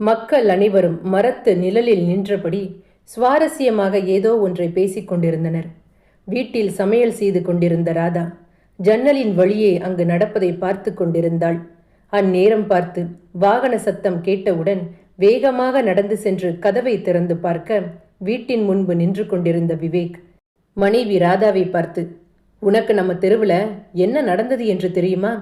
மக்கள் அனைவரும் மரத்து நிழலில் நின்றபடி சுவாரஸ்யமாக ஏதோ ஒன்றை பேசிக் கொண்டிருந்தனர். வீட்டில் சமையல் செய்து கொண்டிருந்த ராதா ஜன்னலின் வழியே அங்கு நடப்பதை பார்த்து கொண்டிருந்தாள். அந்நேரம் பார்த்து வாகன சத்தம் கேட்டவுடன் வேகமாக நடந்து சென்று கதவை திறந்து பார்க்க வீட்டின் முன்பு நின்று கொண்டிருந்த விவேக் மனைவி ராதாவை பார்த்து உனக்கு நம்ம தெருவில் என்ன நடந்தது என்று தெரியுமா?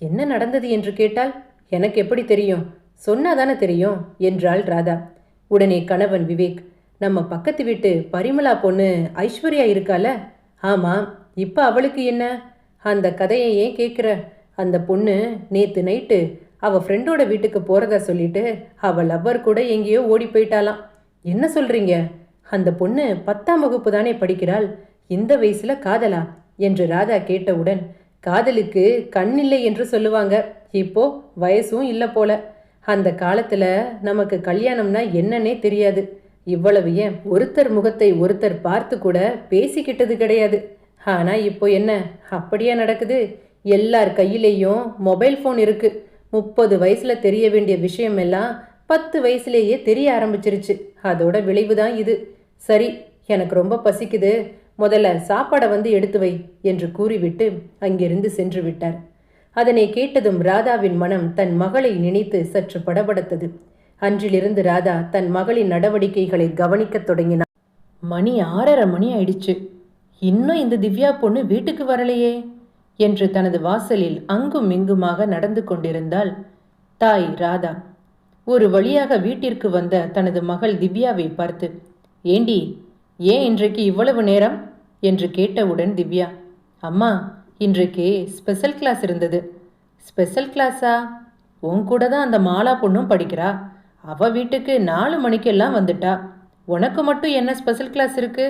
என்ன நடந்தது என்று கேட்டால் எனக்கு எப்படி தெரியும்? சொன்னாதானே தெரியும்? என்றாள் ராதா. உடனே கணவன் விவேக் நம்ம பக்கத்து வீட்டு பரிமளா பொண்ணு ஐஸ்வர்யா இருக்கால? ஆமாம் இப்போ அவளுக்கு என்ன? அந்த கதையை ஏன் கேட்குற அந்த பொண்ணு நேற்று நைட்டு அவள் ஃப்ரெண்டோட வீட்டுக்கு போகிறதா சொல்லிட்டு அவள் லவ்வர் கூட எங்கேயோ ஓடி போயிட்டாலாம் என்ன சொல்கிறீங்க அந்த பொண்ணு பத்தாம் வகுப்பு தானே படிக்கிறாள்? இந்த வயசில் காதலா? என்று ராதா கேட்டவுடன் காதலுக்கு கண் இல்லை என்று சொல்லுவாங்க. இப்போ வயசும் இல்லை போல. அந்த காலத்தில் நமக்கு கல்யாணம்னா என்னன்னே தெரியாது. இவ்வளவு ஏன் ஒருத்தர் முகத்தை ஒருத்தர் பார்த்து கூட பேசிக்கிட்டது கிடையாது. ஆனால் இப்போ என்ன? அப்படியா நடக்குது? எல்லார் கையிலேயும் மொபைல் ஃபோன் இருக்கு. முப்பது வயசில் தெரிய வேண்டிய விஷயம் எல்லாம் பத்து வயசுலேயே தெரிய ஆரம்பிச்சிருச்சு. அதோட விளைவு தான் இது. சரி எனக்கு ரொம்ப பசிக்குது. முதல்ல சாப்பாடை வந்து எடுத்து வை என்று கூறிவிட்டு அங்கிருந்து சென்று விட்டார். அதனை கேட்டதும் ராதாவின் மனம் தன் மகளை நினைத்து சற்று படபடத்தது. அன்றிலிருந்து ராதா தன் மகளின் நடவடிக்கைகளை கவனிக்கத் தொடங்கினார் மணி ஆறரை மணி ஆயிடுச்சு. இன்னும் இந்த திவ்யா பொண்ணு வீட்டுக்கு வரலையே என்று தனது வாசலில் அங்கும் இங்குமாக நடந்து கொண்டிருந்தாள் தாய் ராதா. ஒரு வழியாக வீட்டிற்கு வந்த தனது மகள் திவ்யாவை பார்த்து ஏண்டி ஏன் இன்றைக்கு இவ்வளவு நேரம்? என்று கேட்டவுடன் திவ்யா அம்மா இன்றைக்கு ஸ்பெஷல் கிளாஸ் இருந்தது. ஸ்பெஷல் கிளாஸா உன் கூட தான் அந்த மாலா பொண்ணும் படிக்கிறா. அவ வீட்டுக்கு நாலு மணிக்கெல்லாம் வந்துட்டா. உனக்கு மட்டும் என்ன ஸ்பெஷல் கிளாஸ் இருக்கு?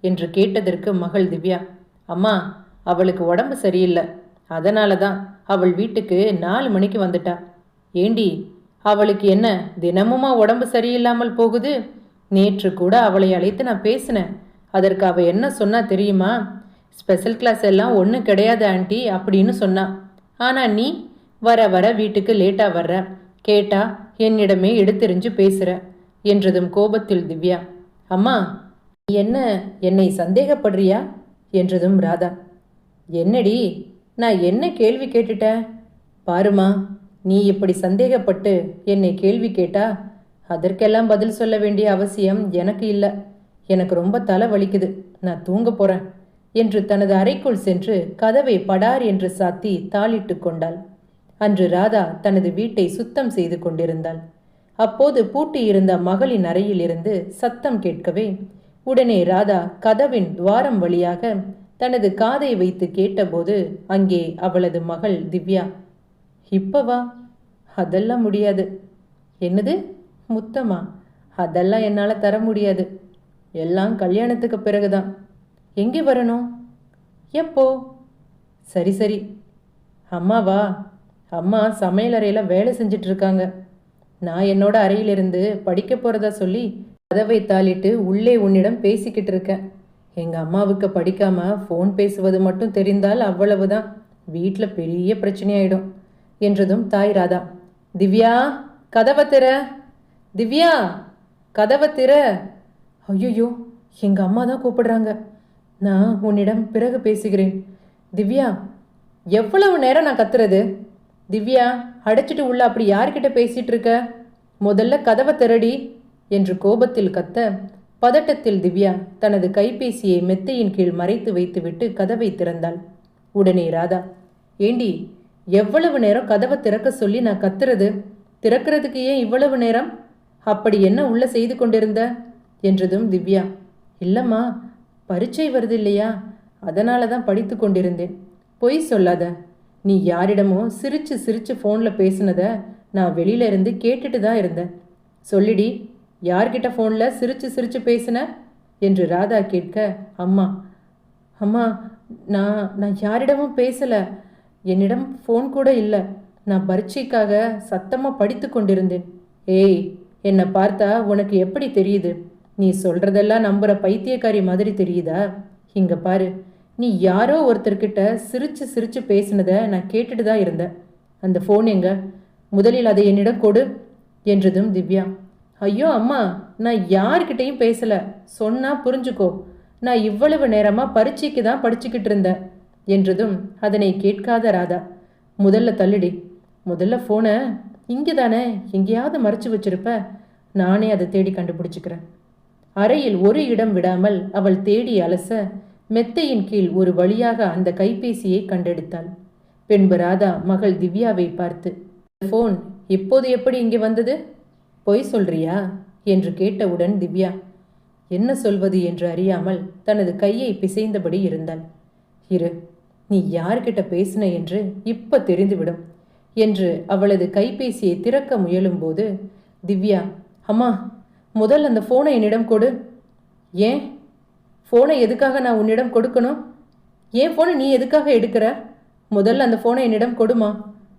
என்று கேட்டதற்கு மகள் திவ்யா அம்மா அவளுக்கு உடம்பு சரியில்லை. அதனால தான் அவள் வீட்டுக்கு நாலு மணிக்கு வந்துட்டா. ஏண்டி அவளுக்கு என்ன தினமுமா உடம்பு சரியில்லாமல் போகுது? நேற்று கூட அவளை அழைத்து நான் பேசினேன். அதற்கு அவள் என்ன சொன்னா தெரியுமா? ஸ்பெஷல் கிளாஸ் எல்லாம் ஒன்றும் கிடையாது ஆண்டி அப்படின்னு சொன்னான் ஆனால் நீ வர வர வீட்டுக்கு லேட்டாக வர்ற. கேட்டா என்னிடமே எடுத்தெறிஞ்சு பேசுற என்றதும் கோபத்தில் திவ்யா. அம்மா நீ என்ன என்னை சந்தேகப்படுறியா? என்றதும் ராதா. என்னடி நான் என்ன கேள்வி கேட்டுட்டேன்? பாருமா நீ இப்படி சந்தேகப்பட்டு என்னை கேள்வி கேட்டா அதற்கெல்லாம் பதில் சொல்ல வேண்டிய அவசியம் எனக்கு இல்லை. எனக்கு ரொம்ப தலை வலிக்குது. நான் தூங்க போகிறேன் என்று தனது அறைக்குள் சென்று கதவை படார் என்று சாத்தி தாளிட்டு கொண்டாள். அன்று ராதா தனது வீட்டை சுத்தம் செய்து கொண்டிருந்தாள். அப்போது பூட்டியிருந்த மகளின் அறையிலிருந்து சத்தம் கேட்கவே உடனே ராதா கதவின் துவாரம் வழியாக தனது காதை வைத்து கேட்டபோது அங்கே அவளது மகள் திவ்யா இப்பவா அதெல்லாம் முடியாது. என்னது? முத்தமா அதெல்லாம் என்னால் தர முடியாது. எல்லாம் கல்யாணத்துக்கு பிறகுதான். எங்கே வரணும்? எப்போ? சரி சரி. அம்மாவா அம்மா சமையலறையில் வேலை செஞ்சுட்டு இருக்காங்க நான் என்னோட அறையிலிருந்து படிக்க போகிறதா சொல்லி கதவை தாளிட்டு உள்ளே உன்னிடம் பேசிக்கிட்டு இருக்கேன். எங்கள் அம்மாவுக்கு படிக்காமல் ஃபோன் பேசுவது மட்டும் தெரிந்தால் அவ்வளவுதான். வீட்டில் பெரிய பிரச்சனையாயிடும் என்றதும் தாய் ராதா. திவ்யா கதவை திற. திவ்யா கதவை திற. ஐயோ எங்கள் அம்மா தான் கூப்பிடுறாங்க. நான் உன்னிடம் பிறகு பேசுகிறேன். திவ்யா எவ்வளவு நேரம் நான் கத்துறது? திவ்யா அடைச்சிட்டு உள்ள அப்படி யார்கிட்ட பேசிட்டு இருக்க? முதல்ல கதவை திரடி என்று கோபத்தில் கத்த பதட்டத்தில் திவ்யா தனது கைபேசியை மெத்தையின் கீழ் மறைத்து வைத்துவிட்டு கதவை திறந்தாள். உடனே ராதா ஏண்டி எவ்வளவு நேரம் கதவை திறக்க சொல்லி நான் கத்துறது? திறக்கிறதுக்கு ஏன் இவ்வளவு நேரம்? அப்படி என்ன உள்ள செய்து கொண்டிருந்த? என்றதும் திவ்யா இல்லம்மா பரீட்சை வருது இல்லையா அதனால தான் படித்து கொண்டிருந்தேன். பொய் சொல்லாத. நீ யாரிடமோ சிரிச்சு சிரிச்சு ஃபோனில் பேசுனத நான் வெளியில இருந்து கேட்டுட்டு தான் இருந்தேன். சொல்லிடி யார்கிட்ட ஃபோனில் சிரிச்சு சிரிச்சு பேசுன? என்று ராதா கேட்க அம்மா அம்மா நான் நான் யாரிடமும் பேசலை. என்னிடம் ஃபோன் கூட இல்லை. நான் பரீட்சைக்காக சத்தமாக படித்து கொண்டிருந்தேன். ஏய் என்னை பார்த்தா உனக்கு எப்படி தெரியுது? நீ சொல்றதெல்லாம் நம்புற பைத்தியக்காரி மாதிரி தெரியுதா? இங்க பாரு நீ யாரோ ஒருத்தர்கிட்ட சிரிச்சு சிரிச்சு பேசினதை நான் கேட்டுட்டு தான் இருந்தேன். அந்த ஃபோன் எங்க? முதலில் அதை என்னிடம் கொடு என்றதும் திவ்யா. ஐயோ அம்மா நான் யார்கிட்டையும் பேசல. சொன்னா புரிஞ்சுக்கோ. நான் இவ்வளவு நேரமா பரீட்சைக்கு தான் படிச்சுக்கிட்டு இருந்தேன் என்றதும் அதனை கேட்காத ராதா. முதல்ல தள்ளுடி. முதல்ல ஃபோனை இங்கே தானே எங்கேயாவது மறைச்சு வச்சிருப்ப. நானே அதை தேடி கண்டுபிடிச்சிக்கிறேன். அறையில் ஒரு இடம் விடாமல் அவள் தேடி அலச மெத்தையின் கீழ் ஒரு வழியாக அந்த கைபேசியை கண்டெடுத்தாள். பின்பு ராதா மகள் திவ்யாவை பார்த்து ஃபோன் இப்போது எப்படி இங்கே வந்தது? பொய் சொல்றியா? என்று கேட்டவுடன் திவ்யா என்ன சொல்வது? என்று அறியாமல் தனது கையை பிசைந்தபடி இருந்தாள். இரு நீ யார்கிட்ட பேசின என்று இப்ப தெரிந்துவிடும் என்று அவளது கைபேசியை திறக்க முயலும்போது திவ்யா அம்மா முதல் அந்த ஃபோனை என்னிடம் கொடு. ஏன்? ஃபோனை எதுக்காக நான் உன்னிடம் கொடுக்கணும்? ஏன் ஃபோனை நீ எதுக்காக எடுக்கிற? முதல்ல அந்த ஃபோனை என்னிடம் கொடுமா?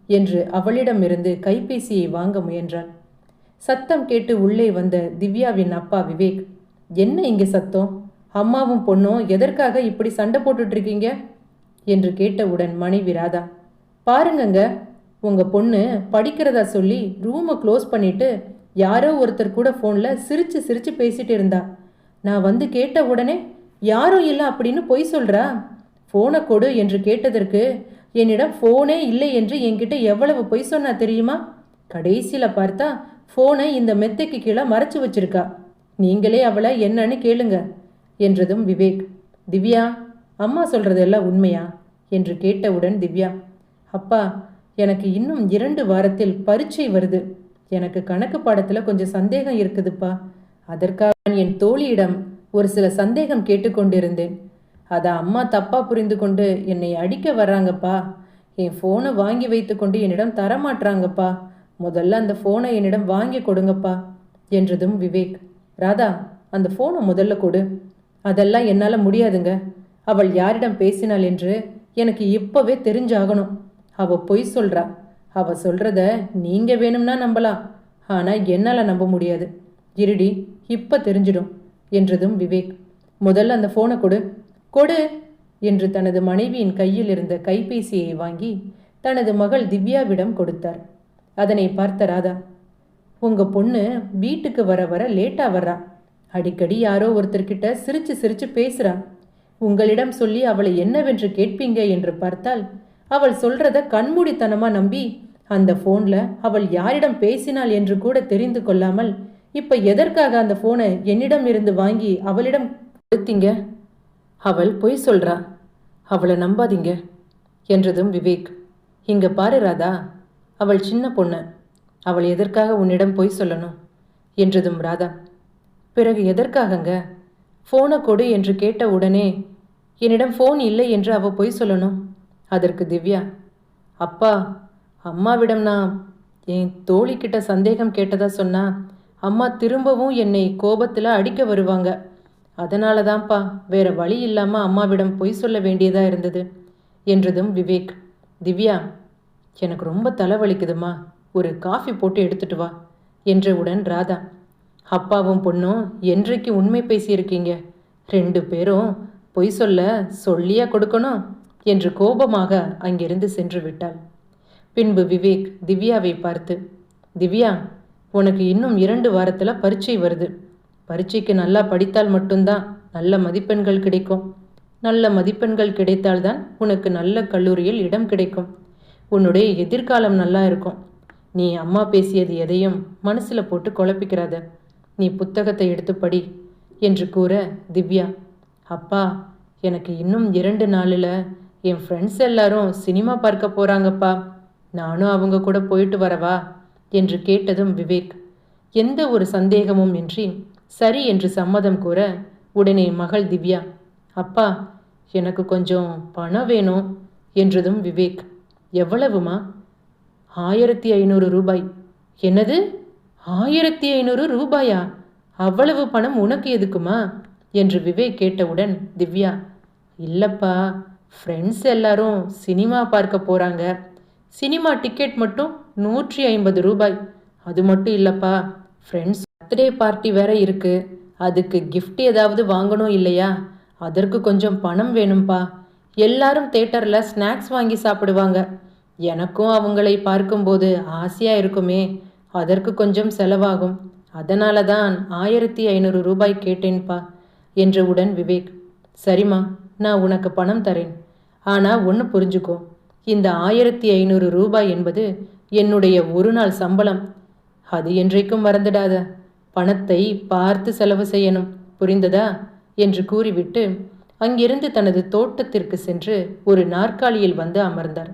என்று அவளிடமிருந்து கைபேசியை வாங்க முயன்றாள் சத்தம் கேட்டு உள்ளே வந்த திவ்யாவின் அப்பா விவேக் என்ன இங்கே சத்தம்? அம்மாவும் பொண்ணும் எதற்காக இப்படி சண்டை போட்டுட்டு இருக்கீங்க என்று கேட்டவுடன் மனைவி ராதா பாருங்கங்க உங்கள் பொண்ணு படிக்கிறதா சொல்லி ரூமை க்ளோஸ் பண்ணிவிட்டு யாரோ ஒருத்தர் கூட ஃபோனில் சிரித்து சிரித்து பேசிட்டு இருந்தா. நான் வந்து கேட்ட உடனே யாரும் இல்லை அப்படின்னு பொய் சொல்கிறா ஃபோனை கொடு என்று கேட்டதற்கு என்னிடம் ஃபோனே இல்லை என்று என்கிட்ட எவ்வளவு பொய் சொன்னா தெரியுமா? கடைசியில் பார்த்தா ஃபோனை இந்த மெத்தைக்கு கீழே மறைச்சு வச்சிருக்கா. நீங்களே அவளை என்னன்னு கேளுங்க என்றதும் விவேக். திவ்யா அம்மா சொல்கிறதெல்லாம் உண்மையா? என்று கேட்டவுடன் திவ்யா அப்பா எனக்கு இன்னும் இரண்டு வாரத்தில் பரீட்சை வருது. எனக்கு கணக்கு பாடத்தில் கொஞ்சம் சந்தேகம் இருக்குதுப்பா. அதற்காக நான் என் தோழியிடம் ஒரு சில சந்தேகம் கேட்டுக்கொண்டிருந்தேன். அதை அம்மா தப்பாக புரிந்து கொண்டு என்னை அடிக்க வர்றாங்கப்பா. என் ஃபோனை வாங்கி வைத்துக்கொண்டு என்னிடம் தரமாட்றாங்கப்பா. முதல்ல அந்த ஃபோனை என்னிடம் வாங்கி கொடுங்கப்பா என்றதும் விவேக். ராதா அந்த ஃபோனை முதல்ல கொடு. அதெல்லாம் என்னால் முடியாதுங்க. அவள் யாரிடம் பேசினாள் என்று எனக்கு இப்போவே தெரிஞ்சாகணும். அவள் பொய் சொல்கிறா அவ சொல்கிறத நீங்கள் வேணும்னா நம்பலாம். ஆனால் என்னால் நம்ப முடியாது. இருடி இப்போ தெரிஞ்சிடும் என்றதும் விவேக். முதல்ல அந்த ஃபோனை கொடு. கொடு என்று தனது மனைவியின் கையில் இருந்த கைபேசியை வாங்கி தனது மகள் திவ்யாவிடம் கொடுத்தார். அதனை பார்த்த ராதா உங்க பொண்ணு வீட்டுக்கு வர வர லேட்டாக வர்றா. அடிக்கடி யாரோ ஒருத்தர்கிட்ட சிரிச்சு சிரிச்சு பேசுறா. உங்களிடம் சொல்லி அவளை என்னவென்று கேட்பீங்க? என்று பார்த்தால் அவள் சொல்றத கண்மூடித்தனமா நம்பி அந்த ஃபோனில் அவள் யாரிடம் பேசினாள் என்று கூட தெரிந்து கொள்ளாமல் இப்ப எதற்காக அந்த ஃபோனை என்னிடம் இருந்து வாங்கி அவளிடம் கொடுத்தீங்க? அவள் பொய் சொல்றா. அவளை நம்பாதீங்க என்றதும் விவேக். இங்க பாரு ராதா அவள் சின்ன பொண்ணு. அவள் எதற்காக உன்னிடம் பொய் சொல்லணும்? என்றதும் ராதா. பிறகு எதற்காகங்க? ஃபோனை கொடு என்று கேட்ட உடனே என்னிடம் ஃபோன் இல்லை என்று அவள் பொய் சொல்லணும்? அதற்கு திவ்யா அப்பா அம்மாவிடம் நான் என் தோழிக்கிட்ட சந்தேகம் கேட்டதா சொன்னா அம்மா திரும்பவும் என்னை கோபத்தில் அடிக்க வருவாங்க. அதனால தான்ப்பா வேற வழி இல்லாமல் அம்மாவிடம் பொய் சொல்ல வேண்டியதா இருந்தது என்றதும் விவேக். திவ்யா எனக்கு ரொம்ப தலைவலிக்குதுமா ஒரு காஃபி போட்டு எடுத்துட்டு வா என்றவுடன் ராதா. அப்பாவும் பொண்ணும் என்றைக்கு உண்மை பேசியிருக்கீங்க? ரெண்டு பேரும் பொய் சொல்ல சொல்லியா கொடுக்கணும். என்று கோபமாக அங்கிருந்து சென்று விட்டாள். பின்பு விவேக் திவ்யாவை பார்த்து திவ்யா உனக்கு இன்னும் இரண்டு வாரத்தில் பரீட்சை வருது. பரீட்சைக்கு நல்லா படித்தால் மட்டும்தான் நல்ல மதிப்பெண்கள் கிடைக்கும். நல்ல மதிப்பெண்கள் கிடைத்தால்தான் உனக்கு நல்ல கல்லூரியில் இடம் கிடைக்கும். உன்னுடைய எதிர்காலம் நல்லா இருக்கும். நீ அம்மா பேசியது எதையும் மனசில் போட்டு குழப்பிக்கிறாத நீ புத்தகத்தை எடுத்து படி என்று கூற திவ்யா அப்பா எனக்கு இன்னும் இரண்டு நாளில் என் ஃப்ரெண்ட்ஸ் எல்லாரும் சினிமா பார்க்க போகிறாங்கப்பா நானும் அவங்க கூட போயிட்டு வரவா? என்று கேட்டதும் விவேக். எந்த ஒரு சந்தேகமும் இன்றி சரி என்று சம்மதம் கூற உடனே மகள் திவ்யா அப்பா எனக்கு கொஞ்சம் பணம் வேணும் என்றதும் விவேக். எவ்வளவுமா? ஆயிரத்தி ஐநூறு ரூபாய். என்னது? ஆயிரத்தி ஐநூறு ரூபாயா? அவ்வளவு பணம் உனக்கு எதுக்குமா? என்று விவேக் கேட்டவுடன் திவ்யா இல்லப்பா ஃப்ரெண்ட்ஸ் எல்லாரும் சினிமா பார்க்க போகிறாங்க சினிமா டிக்கெட் மட்டும் நூற்றி ஐம்பது ரூபாய். அது மட்டும் இல்லைப்பா ஃப்ரெண்ட்ஸ் பர்த்டே பார்ட்டி வேற இருக்கு. அதுக்கு கிஃப்ட் ஏதாவது வாங்கணும் இல்லையா? அதற்கு கொஞ்சம் பணம் வேணும்ப்பா எல்லாரும் தேட்டரில் ஸ்நாக்ஸ் வாங்கி சாப்பிடுவாங்க. எனக்கும் அவங்களை பார்க்கும்போது ஆசையாக இருக்குமே. அதற்கு கொஞ்சம் செலவாகும். அதனால தான் ஆயிரத்தி ஐநூறு ரூபாய் கேட்டேன்பா என்றவுடன் விவேக். சரிம்மா. நான் உனக்கு பணம் தரேன். ஆனால் ஒன்று புரிஞ்சுக்கோ இந்த ஆயிரத்தி ஐநூறு ரூபாய் என்பது என்னுடைய ஒரு நாள் சம்பளம். அது என்றைக்கும் மறந்துடாத. பணத்தை பார்த்து செலவு செய்யணும் புரிந்ததா? என்று கூறிவிட்டு அங்கிருந்து தனது தோட்டத்திற்கு சென்று ஒரு நாற்காலியில் வந்து அமர்ந்தார்.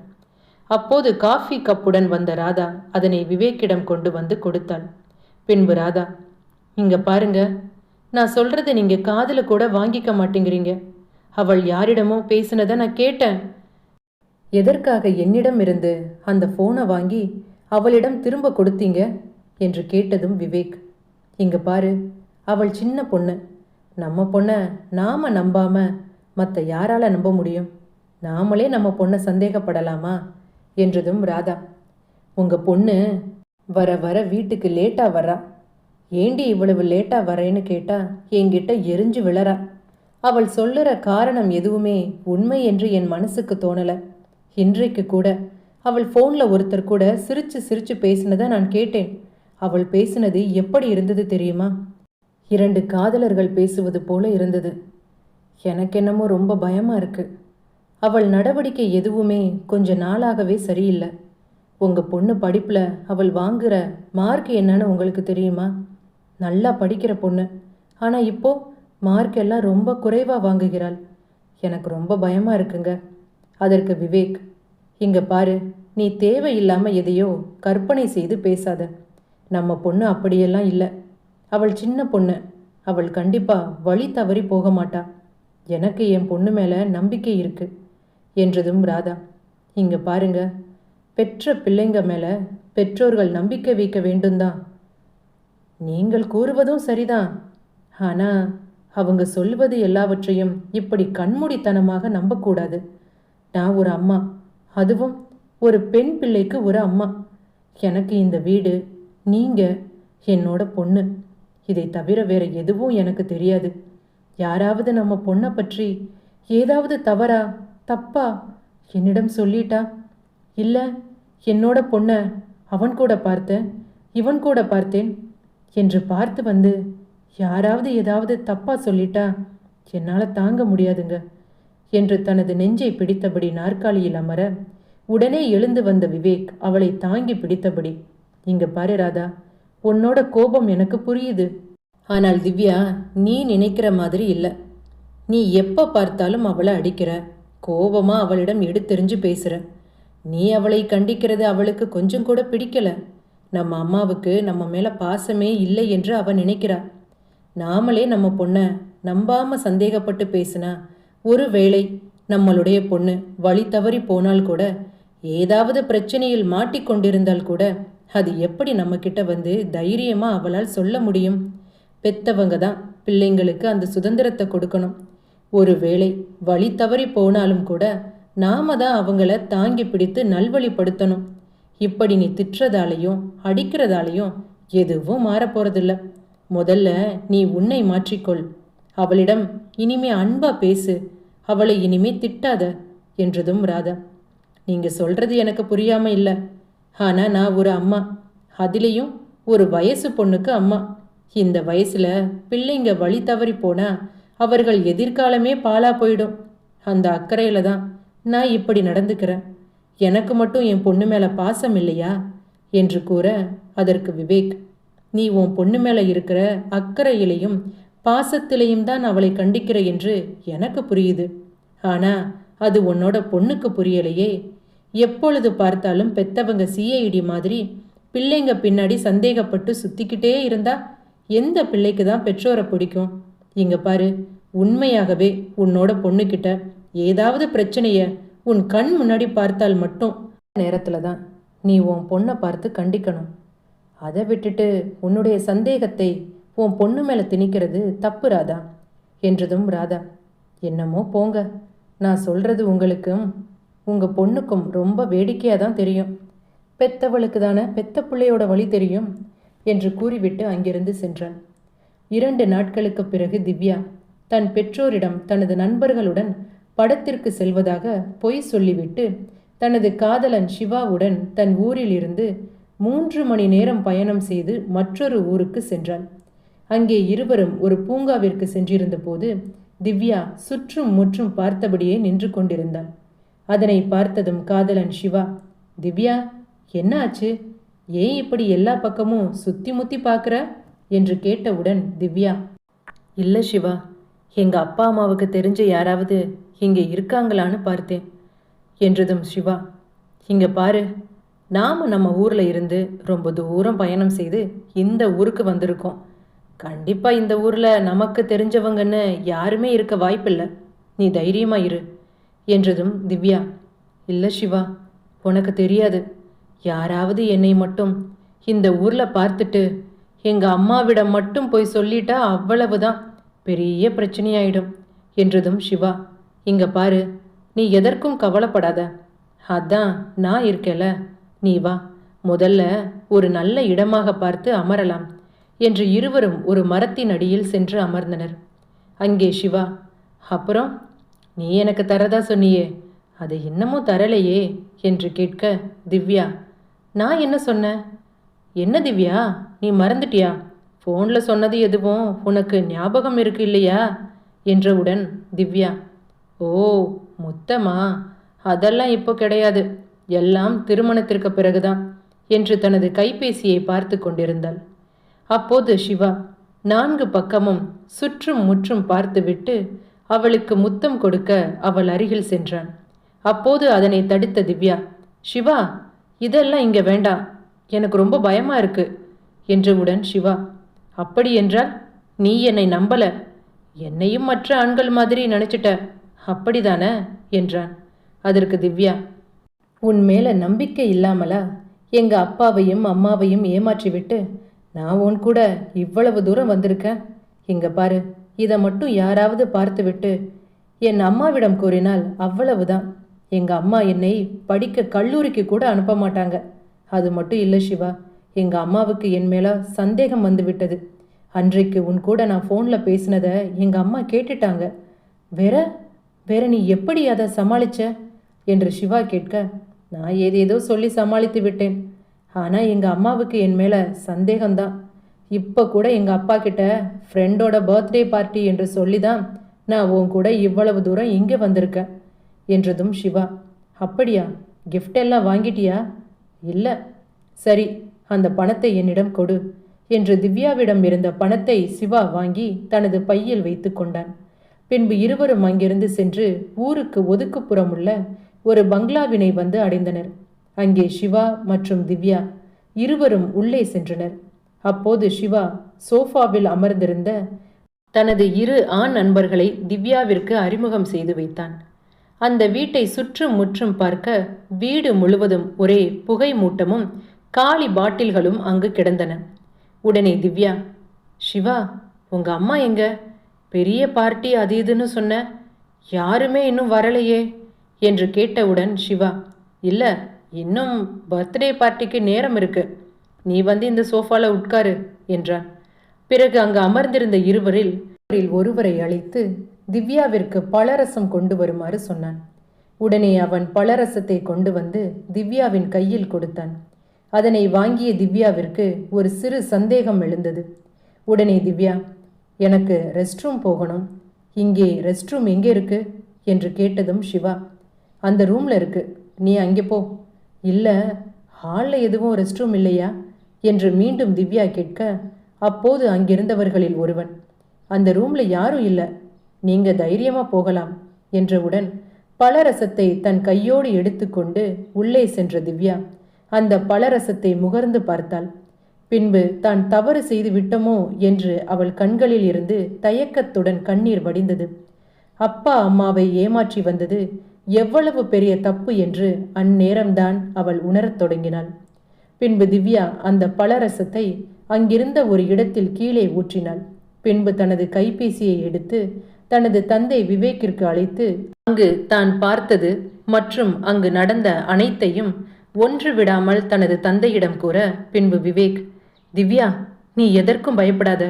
அப்போது காஃபி கப்புடன் வந்த ராதா அதனை விவேக்கிடம் கொண்டு வந்து கொடுத்தாள். பின்பு ராதா இங்க பாருங்க. நான் சொல்றதை நீங்க காதில் கூட வாங்கிக்க மாட்டேங்கிறீங்க. அவள் யாரிடமோ பேசினதை நான் கேட்டேன். எதற்காக என்னிடம் இருந்து அந்த ஃபோனை வாங்கி அவளிடம் திரும்ப கொடுத்தீங்க? என்று கேட்டதும் விவேக். இங்க பாரு அவள் சின்ன பொண்ணு. நம்ம பொண்ணை நாம நம்பாம மற்ற யாரால நம்ப முடியும்? நாமளே நம்ம பொண்ணை சந்தேகப்படலாமா? என்றதும் ராதா. உங்க பொண்ணு வர வர வீட்டுக்கு லேட்டா வர்றா. ஏண்டி இவ்வளவு லேட்டா வரேன்னு கேட்டா என்கிட்ட எரிஞ்சு விழறா. அவள் சொல்லுற காரணம் எதுவுமே உண்மை என்று என் மனசுக்கு தோணல. இன்றைக்கு கூட அவள் ஃபோனில் ஒருத்தர் கூட சிரிச்சு சிரிச்சு பேசினதை நான் கேட்டேன். அவள் பேசினது எப்படி இருந்தது தெரியுமா? இரண்டு காதலர்கள் பேசுவது போல இருந்தது. எனக்கு என்னமோ ரொம்ப பயமா இருக்கு. அவள் நடவடிக்கை எதுவுமே கொஞ்ச நாளாகவே சரியில்லை. உங்க பொண்ணு படிப்பில் அவள் வாங்குற மார்க் என்னன்னு உங்களுக்கு தெரியுமா? நல்லா படிக்கிற பொண்ணு. ஆனால் இப்போது மார்க் எல்லாம் ரொம்ப குறைவாக வாங்குகிறாள். எனக்கு ரொம்ப பயமாக இருக்குங்க. அதற்கு விவேக் இங்கே பாரு நீ தேவையில்லாமல் எதையோ கற்பனை செய்து பேசாத. நம்ம பொண்ணு அப்படியெல்லாம் இல்லை. அவள் சின்ன பொண்ணு. அவள் கண்டிப்பாக வழி தவறி போக மாட்டா. எனக்கு என் பொண்ணு மேலே நம்பிக்கை இருக்கு என்றதும் ராதா. இங்கே பாருங்க பெற்ற பிள்ளைங்க மேலே பெற்றோர்கள் நம்பிக்கை வைக்க வேண்டும்தான். நீங்கள் கூறுவதும் சரிதான். ஆனால் அவங்க சொல்வது எல்லாவற்றையும் இப்படி கண்மூடித்தனமாக நம்பக்கூடாது. நான் ஒரு அம்மா. அதுவும் ஒரு பெண் பிள்ளைக்கு ஒரு அம்மா. எனக்கு இந்த வீடு நீங்க என்னோட பொண்ணு. இதை தவிர வேற எதுவும் எனக்கு தெரியாது. யாராவது நம்ம பொண்ணை பற்றி ஏதாவது தவறா தப்பா என்னிடம் சொல்லிட்டா? இல்லை என்னோட பொண்ணை அவன் கூட பார்த்தேன் இவன் கூட பார்த்தேன்? என்று பார்த்து வந்து யாராவது ஏதாவது தப்பா சொல்லிட்டா என்னால் தாங்க முடியாதுங்க என்று தனது நெஞ்சை பிடித்தபடி நாற்காலியில் அமர உடனே எழுந்து வந்த விவேக் அவளை தாங்கி பிடித்தபடி இங்க பாரு ராதா உன்னோட கோபம் எனக்கு புரியுது. ஆனால் திவ்யா நீ நினைக்கிற மாதிரி இல்லை. நீ எப்போ பார்த்தாலும் அவளை அடிக்கிற கோபமாக அவளிடம் எடுத்தெறிஞ்சு பேசுகிற நீ அவளை கண்டிக்கிறது அவளுக்கு கொஞ்சம் கூட பிடிக்கல. நம்ம அம்மாவுக்கு நம்ம மேலே பாசமே இல்லை என்று அவள் நினைக்கிறா. நாமளே நம்ம பொண்ணை நம்பாம சந்தேகப்பட்டு பேசினா ஒருவேளை நம்மளுடைய பொண்ணு வழி தவறி போனால் கூட ஏதாவது பிரச்சனையில் மாட்டிக்கொண்டிருந்தால் கூட அது எப்படி நம்ம கிட்ட வந்து தைரியமா அவளால் சொல்ல முடியும்? பெத்தவங்க தான் பிள்ளைங்களுக்கு அந்த சுதந்திரத்தை கொடுக்கணும். ஒருவேளை வழி தவறி போனாலும் கூட நாம தான் அவங்கள தாங்கி பிடித்து நல்வழிப்படுத்தணும். இப்படி நீ திட்டுறதாலையும் அடிக்கிறதாலையும் எதுவும் மாறப்போறதில்லை. முதல்ல நீ உன்னை மாற்றிக்கொள். அவளிடம் இனிமே அன்பா பேசு. அவளை இனிமே திட்டாத என்றதும் ராதா. நீங்க சொல்றது எனக்கு புரியாம இல்ல. ஆனா நான் ஒரு அம்மா. அதிலையும் ஒரு வயசு பொண்ணுக்கு அம்மா. இந்த வயசுல பிள்ளைங்க வழி தவறி போனா அவர்கள் எதிர்காலமே பாலா போயிடும். அந்த அக்கறையில தான் நான் இப்படி நடந்துக்கிறேன். எனக்கு மட்டும் என் பொண்ணு மேல பாசம் இல்லையா? என்று கூற அதற்கு விவேக் நீ உன் பொண்ணு மேலே இருக்கிற அக்கறையிலையும் பாசத்திலையும் தான் அவளை கண்டிக்கிற என்று எனக்கு புரியுது. ஆனால் அது உன்னோட பொண்ணுக்கு புரியலையே. எப்பொழுது பார்த்தாலும் பெத்தவங்க சிஐடி மாதிரி பிள்ளைங்க பின்னாடி சந்தேகப்பட்டு சுத்திக்கிட்டே இருந்தா எந்த பிள்ளைக்கு தான் பெற்றோரை பிடிக்கும்? இங்க பாரு உண்மையாகவே உன்னோட பொண்ணுக்கிட்ட ஏதாவது பிரச்சனைய உன் கண் முன்னாடி பார்த்தால் மட்டும் நேரத்தில் தான் நீ உன் பொண்ணை பார்த்து கண்டிக்கணும். அதை விட்டுட்டு உன்னுடைய சந்தேகத்தை உன் பொண்ணு மேலே திணிக்கிறது தப்பு ராதா என்றதும் ராதா. என்னமோ போங்க. நான் சொல்கிறது உங்களுக்கும் உங்கள் பொண்ணுக்கும் ரொம்ப வேடிக்கையாக தான் தெரியும். பெத்தவளுக்கு தானே பெத்த பிள்ளையோட வழி தெரியும் என்று கூறிவிட்டு அங்கிருந்து சென்றான். இரண்டு நாட்களுக்கு பிறகு திவ்யா தன் பெற்றோரிடம் தனது நண்பர்களுடன் படத்திற்கு செல்வதாக பொய் சொல்லிவிட்டு தனது காதலன் சிவாவுடன் தன் ஊரிலிருந்து மூன்று மணி நேரம் பயணம் செய்து மற்றொரு ஊருக்கு சென்றான். அங்கே இருவரும் ஒரு பூங்காவிற்கு சென்றிருந்த போது திவ்யா சுற்றும் முற்றும் பார்த்தபடியே நின்று கொண்டிருந்தாள் அதனை பார்த்ததும் காதலன் சிவா திவ்யா என்ன ஆச்சு ஏன் இப்படி எல்லா பக்கமும் சுத்தி முத்தி பார்க்குற? என்று கேட்டவுடன் திவ்யா இல்லை சிவா எங்கள் அப்பா அம்மாவுக்கு தெரிஞ்ச யாராவது இங்கே இருக்காங்களான்னு பார்த்தேன் என்றதும் சிவா இங்கே பாரு நாம நம்ம ஊரில் இருந்து ரொம்ப தூரம் பயணம் செய்து இந்த ஊருக்கு வந்திருக்கோம். கண்டிப்பாக இந்த ஊரில் நமக்கு தெரிஞ்சவங்கன்னு யாருமே இருக்க வாய்ப்பில்லை. நீ தைரியமாக இரு என்றதும் திவ்யா இல்லை சிவா உனக்கு தெரியாது. யாராவது என்னை மட்டும் இந்த ஊரில் பார்த்துட்டு எங்கள் அம்மாவிடம் மட்டும் போய் சொல்லிட்டா அவ்வளவுதான். பெரிய பிரச்சனையாயிடும் என்றதும் சிவா இங்கே பாரு நீ எதற்கும் கவலைப்படாத. அதான் நான் இருக்கேல. நீ வா முதல்ல ஒரு நல்ல இடமாக பார்த்து அமரலாம் என்று இருவரும் ஒரு மரத்தின் அடியில் சென்று அமர்ந்தனர். அங்கே சிவா அப்புறம்? நீ எனக்கு தரதா சொன்னியே அதை இன்னமும் தரலையே என்று கேட்க திவ்யா நான் என்ன சொன்னேன் என்ன திவ்யா நீ மறந்துட்டியா? ஃபோனில் சொன்னது எதுவும் உனக்கு ஞாபகம் இருக்கு இல்லையா? என்றவுடன் திவ்யா ஓ மொத்தமா? அதெல்லாம் இப்போ கிடையாது. எல்லாம் திருமணத்திற்கு பிறகுதான் என்று தனது கைபேசியை பார்த்து கொண்டிருந்தாள். அப்போது சிவா நான்கு பக்கமும் சுற்றும் முற்றும் பார்த்துவிட்டு அவளுக்கு முத்தம் கொடுக்க அவள் அருகில் சென்றான். அப்போது அதனை தடுத்த திவ்யா சிவா இதெல்லாம் இங்க வேண்டாம். எனக்கு ரொம்ப பயமா இருக்கு என்றவுடன் சிவா அப்படி என்றால் நீ என்னை நம்பல. என்னையும் மற்ற ஆண்கள் மாதிரி நினைச்சிட்ட. அப்படிதானே? என்றான். அதற்கு திவ்யா உன் மேலே நம்பிக்கை இல்லாமலா? எங்கள் அப்பாவையும் அம்மாவையும் ஏமாற்றிவிட்டு நான் உன் கூட இவ்வளவு தூரம் வந்திருக்கேன். இங்கே பாரு இதை மட்டும் யாராவது பார்த்துவிட்டு என் அம்மாவிடம் கூறினால் அவ்வளவுதான். எங்கள் அம்மா என்னை படிக்க கல்லூரிக்கு கூட அனுப்ப மாட்டாங்க. அது மட்டும் இல்லை சிவா எங்கள் அம்மாவுக்கு என் மேலே சந்தேகம் வந்து விட்டது அன்றைக்கு உன் கூட நான் ஃபோனில் பேசினதை எங்கள் அம்மா கேட்டுட்டாங்க. வேற வேற நீ எப்படி அதை சமாளிச்ச? என்று சிவா கேட்க நான் ஏதேதோ சொல்லி சமாளித்து விட்டேன். ஆனால் எங்கள் அம்மாவுக்கு என் மேலே சந்தேகம்தான். இப்போ கூட எங்கள் அப்பா கிட்ட ஃப்ரெண்டோட பர்த்டே பார்ட்டி என்று சொல்லி தான் நான் உன் கூட இவ்வளவு தூரம் இங்கே வந்திருக்கேன் என்றதும் சிவா. அப்படியா? கிஃப்ட் எல்லாம் வாங்கிட்டியா? இல்லை. சரி அந்த பணத்தை என்னிடம் கொடு என்று திவ்யாவிடம் இருந்த பணத்தை சிவா வாங்கி தனது பையில் வைத்து கொண்டான். பின்பு இருவரும் அங்கிருந்து சென்று ஊருக்கு ஒதுக்குப்புறம் உள்ள ஒரு பங்களாவினை வந்து அடைந்தனர். அங்கே சிவா மற்றும் திவ்யா இருவரும் உள்ளே சென்றனர். அப்போது சிவா சோஃபாவில் அமர்ந்திருந்த தனது இரு ஆண் நண்பர்களை திவ்யாவிற்கு அறிமுகம் செய்து வைத்தான். அந்த வீட்டை சுற்றும் முற்றும் பார்க்க வீடு முழுவதும் ஒரே புகை மூட்டமும் காலி பாட்டில்களும் அங்கு கிடந்தன. உடனே திவ்யா சிவா உங்க அம்மா எங்க? பெரிய பார்ட்டி அது இதுன்னு சொன்ன. யாருமே இன்னும் வரலையே. என்று கேட்டவுடன் சிவா இல்லை இன்னும் பர்த்டே பார்ட்டிக்கு நேரம் இருக்கு. நீ வந்து இந்த சோஃபாவில் உட்காரு என்றான். பிறகு அங்கு அமர்ந்திருந்த இருவரில் ஒருவரை அழைத்து திவ்யாவிற்கு பலரசம் கொண்டு வருமாறு சொன்னான். உடனே அவன் பலரசத்தை கொண்டு வந்து திவ்யாவின் கையில் கொடுத்தான். அதனை வாங்கிய திவ்யாவிற்கு ஒரு சிறு சந்தேகம் எழுந்தது. உடனே திவ்யா எனக்கு ரெஸ்ட் ரூம் போகணும். இங்கே ரெஸ்ட் ரூம் எங்கே இருக்கு? என்று கேட்டதும் சிவா அந்த ரூமில் இருக்கு. நீ அங்கே போ. இல்லை ஹாலில் எதுவும் ரெஸ்ட் ரூம் இல்லையா? என்று மீண்டும் திவ்யா கேட்க அப்போது அங்கிருந்தவர்களில் ஒருவன். அந்த ரூமில் யாரும் இல்லை. நீங்கள் தைரியமாக போகலாம். என்றவுடன் பலரசத்தை தன் கையோடு எடுத்துக்கொண்டு உள்ளே சென்ற திவ்யா அந்த பலரசத்தை முகர்ந்து பார்த்தாள். பின்பு தான் தவறு செய்து விட்டோமோ? என்று அவள் கண்களில் இருந்து தயக்கத்துடன் கண்ணீர் வடிந்தது. அப்பா அம்மாவை ஏமாற்றி வந்தது எவ்வளவு பெரிய தப்பு என்று அந்நேரம்தான் அவள் உணரத் தொடங்கினாள். பின்பு திவ்யா அந்த பலரசத்தை அங்கிருந்த ஒரு இடத்தில் கீழே ஊற்றினாள். பின்பு தனது கைபேசியை எடுத்து தனது தந்தை விவேக்கிற்கு அழைத்து அங்கு தான் பார்த்தது மற்றும் அங்கு நடந்த அனைத்தையும் ஒன்று விடாமல் தனது தந்தையிடம் கூற பின்பு விவேக் திவ்யா நீ எதற்கும் பயப்படாத.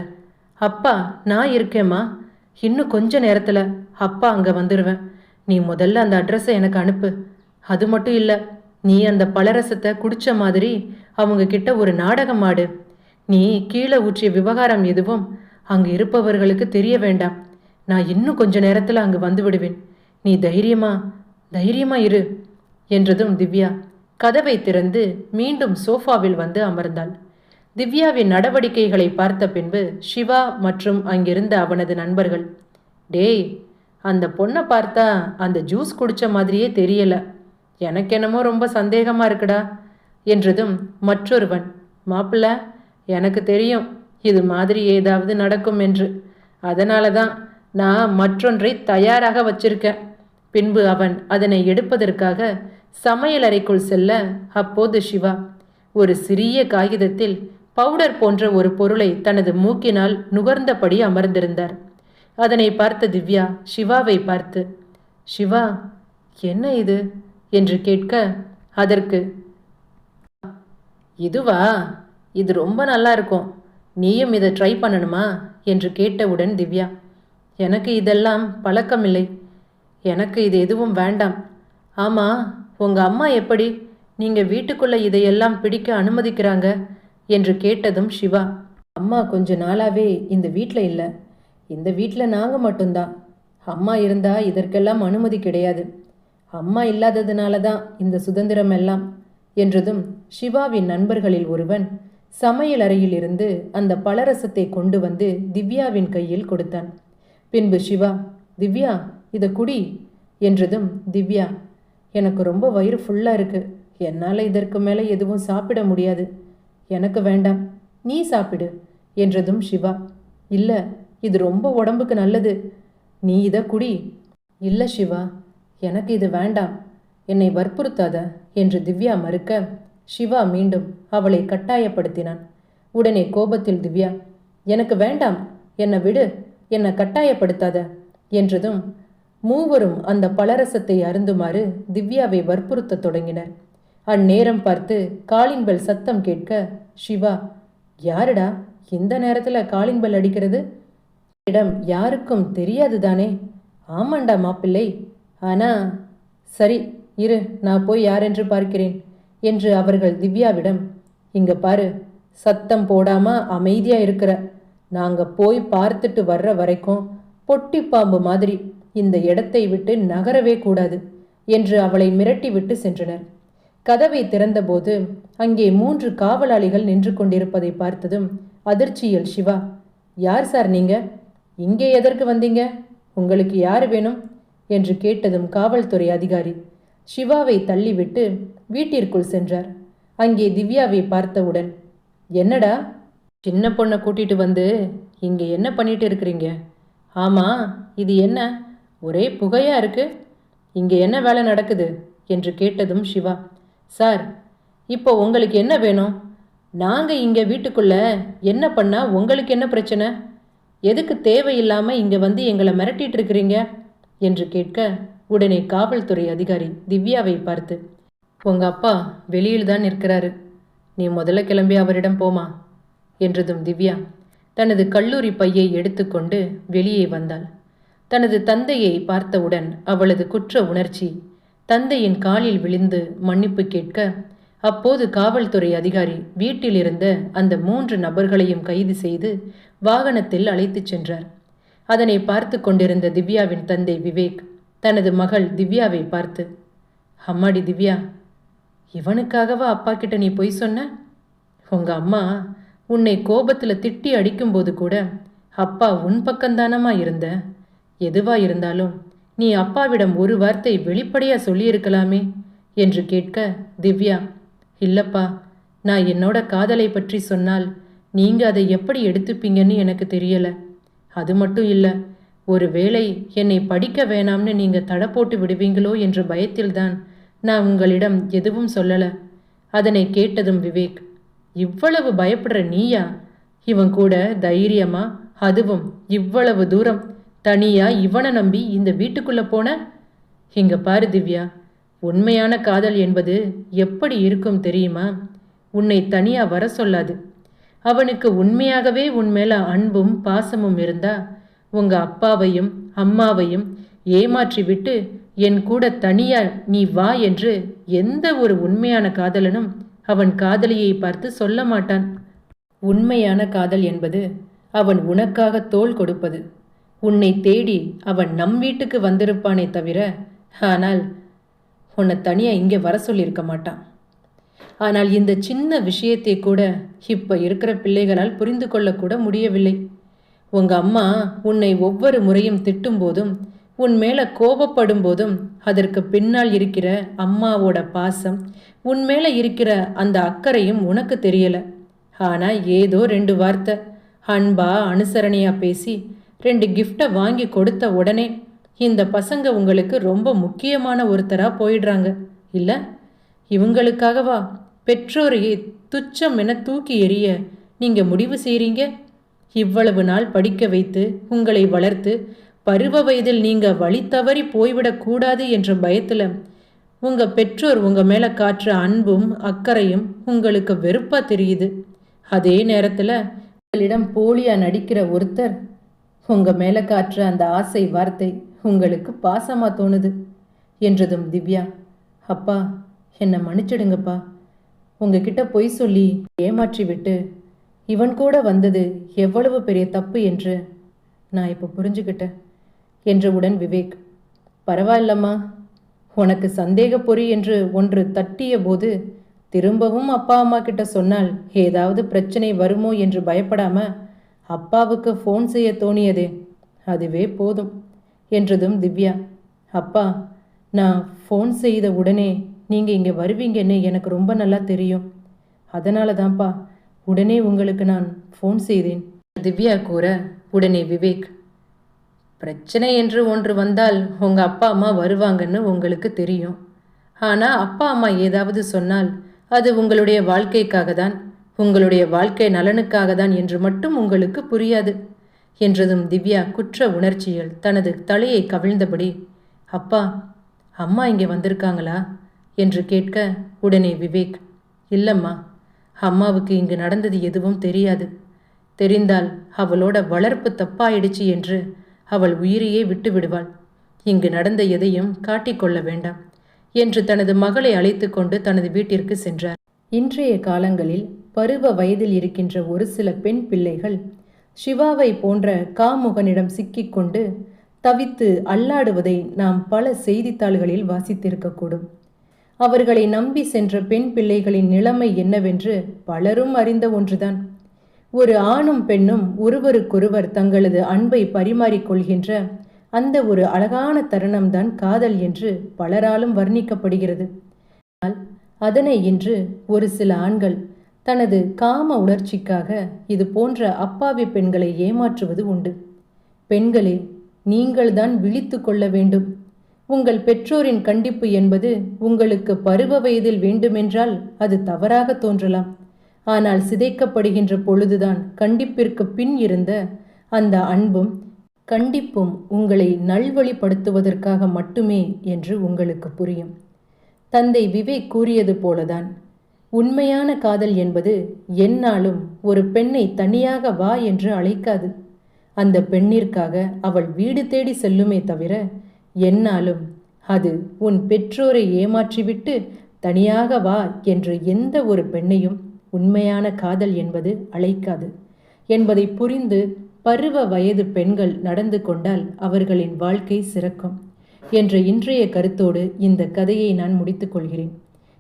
அப்பா நான் இருக்கேம்மா. இன்னும் கொஞ்ச நேரத்தில் அப்பா அங்கே வந்துடுவேன் நீ முதல்ல அந்த அட்ரஸை எனக்கு அனுப்பு. அது மட்டும் இல்லை நீ அந்த பலரசத்தை குடிச்ச மாதிரி அவங்க கிட்ட ஒரு நாடகம் ஆடு. நீ கீழே ஊற்றிய விவகாரம் எதுவும் அங்கு இருப்பவர்களுக்கு தெரிய வேண்டாம். நான் இன்னும் கொஞ்ச நேரத்தில் அங்கு வந்து விடுவேன். நீ தைரியமா தைரியமா இரு என்றதும் திவ்யா கதவை திறந்து மீண்டும் சோஃபாவில் வந்து அமர்ந்தாள். திவ்யாவின் நடவடிக்கைகளை பார்த்த பின்பு சிவா மற்றும் அங்கிருந்த அவனது நண்பர்கள் டேய் அந்த பொண்ணை பார்த்தா அந்த ஜூஸ் குடித்த மாதிரியே தெரியல. எனக்கு என்னமோ ரொம்ப சந்தேகமாக இருக்குடா என்றதும் மற்றொருவன் மாப்பிள்ள எனக்கு தெரியும் இது மாதிரி ஏதாவது நடக்கும் என்று. அதனால தான் நான் மற்றொன்றை தயாராக வச்சிருக்கேன். பின்பு அவன் அதனை எடுப்பதற்காக சமையலறைக்குள் செல்ல அப்போது சிவா ஒரு சிறிய காகிதத்தில் பவுடர் போன்ற ஒரு பொருளை தனது மூக்கினால் நுகர்ந்தபடி அமர்ந்திருந்தார். அதனை பார்த்த திவ்யா சிவாவை பார்த்து சிவா என்ன இது? என்று கேட்க அதற்கு இதுவா? இது ரொம்ப நல்லா இருக்கும். நீயும் இதை ட்ரை பண்ணணுமா? என்று கேட்டவுடன் திவ்யா எனக்கு இதெல்லாம் பழக்கமில்லை. எனக்கு இது எதுவும் வேண்டாம். ஆமாம் உங்கள் அம்மா எப்படி? நீங்கள் வீட்டுக்குள்ளே இதையெல்லாம் பிடிக்க அனுமதிக்கிறாங்க? என்று கேட்டதும் சிவா அம்மா கொஞ்ச நாளாவே இந்த வீட்டில் இல்லை. இந்த வீட்டில் நாங்கள் மட்டும்தான். அம்மா இருந்தால் இதற்கெல்லாம் அனுமதி கிடையாது. அம்மா இல்லாததுனால தான் இந்த சுதந்திரம் எல்லாம் என்றதும் சிவாவின் நண்பர்களில் ஒருவன் சமையல் அறையில் இருந்து அந்த பலரசத்தை கொண்டு வந்து திவ்யாவின் கையில் கொடுத்தான். பின்பு சிவா திவ்யா இதை குடி என்றதும் திவ்யா எனக்கு ரொம்ப வயிறு ஃபுல்லாக இருக்கு. என்னால் இதற்கு மேலே எதுவும் சாப்பிட முடியாது. எனக்கு வேண்டாம். நீ சாப்பிடு என்றதும் சிவா இல்லை இது ரொம்ப உடம்புக்கு நல்லது. நீ இதை குடி. இல்லை சிவா. எனக்கு இது வேண்டாம். என்னை வற்புறுத்தாத என்று திவ்யா மறுக்க. சிவா மீண்டும் அவளை கட்டாயப்படுத்தினான். உடனே கோபத்தில் திவ்யா எனக்கு வேண்டாம். என்னை விடு. என்னை கட்டாயப்படுத்தாத என்றதும் மூவரும் அந்த பலரசத்தை அருந்துமாறு திவ்யாவை வற்புறுத்தத் தொடங்கினர். அந்நேரம் பார்த்து காலிங் பெல் சத்தம் கேட்க சிவா யாருடா? இந்த நேரத்தில் காலிங் பெல் அடிக்கிறது? இடம் யாருக்கும் தெரியாது தானே? ஆமாண்டா மாப்பிள்ளை. ஆனா சரி இரு நான் போய் யாரென்று பார்க்கிறேன் என்று அவர்கள் திவ்யாவிடம். இங்க பாரு சத்தம் போடாம அமைதியா இருக்கிற. நாங்க போய் பார்த்துட்டு வர்ற வரைக்கும் பொட்டி பாம்பு மாதிரி இந்த இடத்தை விட்டு நகரவே கூடாது என்று அவளை மிரட்டிவிட்டு சென்றனர். கதவை திறந்தபோது அங்கே மூன்று காவலாளிகள் நின்று கொண்டிருப்பதை பார்த்ததும் அதிர்ச்சியில் சிவா யார் சார் நீங்க? இங்கே எதற்கு வந்தீங்க? உங்களுக்கு யார் வேணும்? என்று கேட்டதும் காவல்துறை அதிகாரி சிவாவை தள்ளிவிட்டு வீட்டிற்குள் சென்றார். அங்கே திவ்யாவை பார்த்தவுடன் என்னடா? சின்ன பொண்ணை கூட்டிட்டு வந்து இங்கே என்ன பண்ணிட்டு இருக்கிறீங்க? ஆமாம் இது என்ன? ஒரே புகையா இருக்கு? இங்கே என்ன வேலை நடக்குது? என்று கேட்டதும் சிவா சார் இப்போ உங்களுக்கு என்ன வேணும்? நாங்கள் இங்கே வீட்டுக்குள்ள என்ன பண்ணால் உங்களுக்கு என்ன பிரச்சனை? எதுக்கு தேவையில்லாமல் இங்கே வந்து எங்களை மிரட்டிட்டு இருக்கிறீங்க? என்று கேட்க உடனே காவல்துறை அதிகாரி திவ்யாவை பார்த்து உங்கள் அப்பா வெளியில் தான் இருக்கிறாரு நீ முதல்ல கிளம்பி அவரிடம் போமா? என்றதும் திவ்யா தனது கல்லூரி பையை எடுத்துக்கொண்டு வெளியே வந்தாள். தனது தந்தையை பார்த்தவுடன் அவளது குற்ற உணர்ச்சி தந்தையின் காலில் விழுந்து மன்னிப்பு கேட்க அப்போது காவல்துறை அதிகாரி வீட்டில் இருந்த அந்த மூன்று நபர்களையும் கைது செய்து வாகனத்தில் அழைத்துச் சென்றார். அதனை பார்த்து கொண்டிருந்த திவ்யாவின் தந்தை விவேக் தனது மகள் திவ்யாவை பார்த்து அம்மாடி திவ்யா இவனுக்காகவா அப்பா கிட்ட நீ பொய் சொன்ன? உங்க அம்மா உன்னை கோபத்தில் திட்டி அடிக்கும்போது கூட அப்பா உன் பக்கம்தானமா இருந்த? எதுவா இருந்தாலும் நீ அப்பாவிடம் ஒரு வார்த்தை வெளிப்படையா சொல்லியிருக்கலாமே? என்று கேட்க திவ்யா இல்லப்பா நான் என்னோட காதலை பற்றி சொன்னால் நீங்கள் அதை எப்படி எடுத்துப்பீங்கன்னு எனக்கு தெரியலை. அது மட்டும் இல்லை ஒருவேளை என்னை படிக்க வேணாம்னு நீங்கள் தடை போட்டு விடுவீங்களோ என்ற பயத்தில்தான் நான் உங்களிடம் எதுவும் சொல்லலை. அதனை கேட்டதும் விவேக் இவ்வளவு பயப்படுற நீயா? இவன் கூட தைரியமா அதுவும் இவ்வளவு தூரம் தனியா இவனை நம்பி இந்த வீட்டுக்குள்ள போன? இங்க பாரு திவ்யா உண்மையான காதல் என்பது எப்படி இருக்கும் தெரியுமா? உன்னை தனியா வர சொல்லாது. அவனுக்கு உண்மையாகவே உன்மேல அன்பும் பாசமும் இருந்தா உங்க அப்பாவையும் அம்மாவையும் ஏமாற்றிவிட்டு என் கூட தனியா நீ வா என்று எந்த ஒரு உண்மையான காதலனும் அவன் காதலியை பார்த்து சொல்ல மாட்டான். உண்மையான காதல் என்பது அவன் உனக்காக தோல் கொடுப்பது. உன்னை தேடி அவன் நம் வீட்டுக்கு வந்திருப்பானே தவிர ஆனால் உன்னை தனியாக இங்கே வர சொல்லியிருக்க மாட்டான். ஆனால் இந்த சின்ன விஷயத்தை கூட இப்போ இருக்கிற பிள்ளைகளால் புரிந்து கொள்ளக்கூட முடியவில்லை. உங்க அம்மா உன்னை ஒவ்வொரு முறையும் திட்டும் போதும் உன் மேல கோபப்படும் போதும் அதற்கு பின்னால் இருக்கிற அம்மாவோட பாசம் உன் மேல இருக்கிற அந்த அக்கறையும் உனக்கு தெரியல. ஆனா ஏதோ ரெண்டு வார்த்தை அன்பா அனுசரணையா பேசி ரெண்டு கிஃப்டை வாங்கி கொடுத்த உடனே இந்த பசங்க உங்களுக்கு ரொம்ப முக்கியமான ஒருத்தரா போயிடுறாங்க. இல்லை? இவங்களுக்காகவா பெற்றோரையே துச்சம் என தூக்கி எறிய நீங்க முடிவு செய்றீங்க? இவ்வளவு நாள் படிக்க வைத்து உங்களை வளர்த்து பருவ வயதில் நீங்க வழி தவறி போய்விடக்கூடாது என்ற பயத்தில் உங்க பெற்றோர் உங்க மேல காட்டுற அன்பும் அக்கறையும் உங்களுக்கு வெறுப்பா தெரியுது. அதே நேரத்தில் உங்களிடம் போலியா நடிக்கிற ஒருத்தர் உங்க மேல காட்டுற அந்த ஆசை வார்த்தை உங்களுக்கு பாசமா தோணுது என்றதும் திவ்யா. அப்பா என்னை மன்னிச்சிடுங்கப்பா. உங்ககிட்ட பொய் சொல்லி ஏமாற்றி விட்டு இவன் கூட வந்தது எவ்வளவு பெரிய தப்பு என்று நான் இப்போ புரிஞ்சுக்கிட்டேன் என்றவுடன் விவேக். பரவாயில்லம்மா உனக்கு சந்தேக பொறி என்று ஒன்று தட்டிய போது திரும்பவும் அப்பா அம்மா கிட்ட சொன்னால் ஏதாவது பிரச்சனை வருமோ என்று பயப்படாம அப்பாவுக்கு ஃபோன் செய்ய தோணியதே அதுவே போதும் என்றதும் திவ்யா. அப்பா நான் ஃபோன் செய்த உடனே நீங்கள் இங்கே வருவீங்கன்னு எனக்கு ரொம்ப நல்லா தெரியும். அதனால தான்ப்பா உடனே உங்களுக்கு நான் ஃபோன் செய்தேன். திவ்யா கூற உடனே விவேக் பிரச்சனை என்று ஒன்று வந்தால் உங்கள் அப்பா அம்மா வருவாங்கன்னு உங்களுக்கு தெரியும். ஆனால் அப்பா அம்மா ஏதாவது சொன்னால் அது உங்களுடைய வாழ்க்கைக்காக தான் உங்களுடைய வாழ்க்கை நலனுக்காக தான் என்று மட்டும் உங்களுக்கு புரியாது என்றதும் திவ்யா குற்ற உணர்ச்சியில் தனது தலையை கவிழ்ந்தபடி அப்பா அம்மா இங்கே வந்திருக்காங்களா? என்று கேட்க உடனே விவேக் இல்லம்மா அம்மாவுக்கு இங்கு நடந்தது எதுவும் தெரியாது. தெரிந்தால் அவளோட வளர்ப்பு தப்பாயிடுச்சு என்று அவள் உயிரையே விட்டு விடுவாள். இங்கு நடந்த எதையும் காட்டிக்கொள்ள வேண்டாம் என்று தனது மகளை அழைத்து கொண்டு தனது வீட்டிற்கு சென்றார். இன்றைய காலங்களில் பருவ வயதில் இருக்கின்ற ஒரு சில பெண் பிள்ளைகள் சிவாவை போன்ற காமுகனிடம் சிக்கிக்கொண்டு தவித்து அல்லாடுவதை நாம் பல செய்தித்தாள்களில் வாசித்திருக்கக்கூடும். அவர்களை நம்பி சென்ற பெண் பிள்ளைகளின் நிலைமை என்னவென்று பலரும் அறிந்த ஒன்றுதான். ஒரு ஆணும் பெண்ணும் ஒருவருக்கொருவர் தங்களது அன்பை பரிமாறிக்கொள்கின்ற அந்த ஒரு அழகான தருணம்தான் காதல் என்று பலராலும் வர்ணிக்கப்படுகிறது. ஆனால் அதனை இன்று ஒரு சில ஆண்கள் தனது காம உணர்ச்சிக்காக இது போன்ற அப்பாவி பெண்களை ஏமாற்றுவது உண்டு. பெண்களே நீங்கள்தான் விழித்து கொள்ள வேண்டும். உங்கள் பெற்றோரின் கண்டிப்பு என்பது உங்களுக்கு பருவ வயதில் வேண்டுமென்றால் அது தவறாக தோன்றலாம். ஆனால் சிதைக்கப்படுகின்ற பொழுதுதான் கண்டிப்பிற்கு பின் இருந்த அந்த அன்பும் கண்டிப்பும் உங்களை நல்வழிப்படுத்துவதற்காக மட்டுமே என்று உங்களுக்கு புரியும். தந்தை விவேக் கூறியது போலதான். உண்மையான காதல் என்பது என்னாலும் ஒரு பெண்ணை தனியாக வா என்று அழைக்காது. அந்த பெண்ணிற்காக அவள் வீடு தேடி செல்லுமே தவிர என்னாலும் அது உன் பெற்றோரை ஏமாற்றிவிட்டு தனியாக வா என்று எந்த ஒரு பெண்ணையும் உண்மையான காதல் என்பது அழைக்காது. என்பதை புரிந்து பருவ வயது பெண்கள் நடந்து கொண்டால் அவர்களின் வாழ்க்கை சிறக்கும் என்ற இன்றைய கருத்தோடு இந்த கதையை நான் முடித்துக்கொள்கிறேன்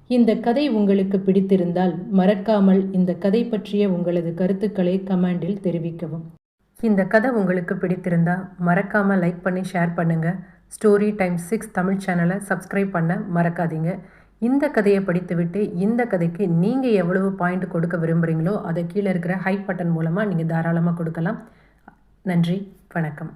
இந்த கதை உங்களுக்கு பிடித்திருந்தால் மறக்காமல் இந்த கதை பற்றிய உங்களது கருத்துக்களை கமெண்டில் தெரிவிக்கவும். இந்த கதை உங்களுக்கு பிடித்திருந்தால் மறக்காமல் லைக் பண்ணி ஷேர் பண்ணுங்கள் ஸ்டோரி டைம் சிக்ஸ் தமிழ் சேனலை சப்ஸ்கிரைப் பண்ண மறக்காதீங்க. இந்த கதையை படித்துவிட்டு இந்த கதைக்கு நீங்கள் எவ்வளவு பாயிண்ட் கொடுக்க விரும்புகிறீங்களோ அதை கீழே இருக்கிற ஹை பட்டன் மூலமாக நீங்கள் தாராளமாக கொடுக்கலாம். நன்றி வணக்கம்.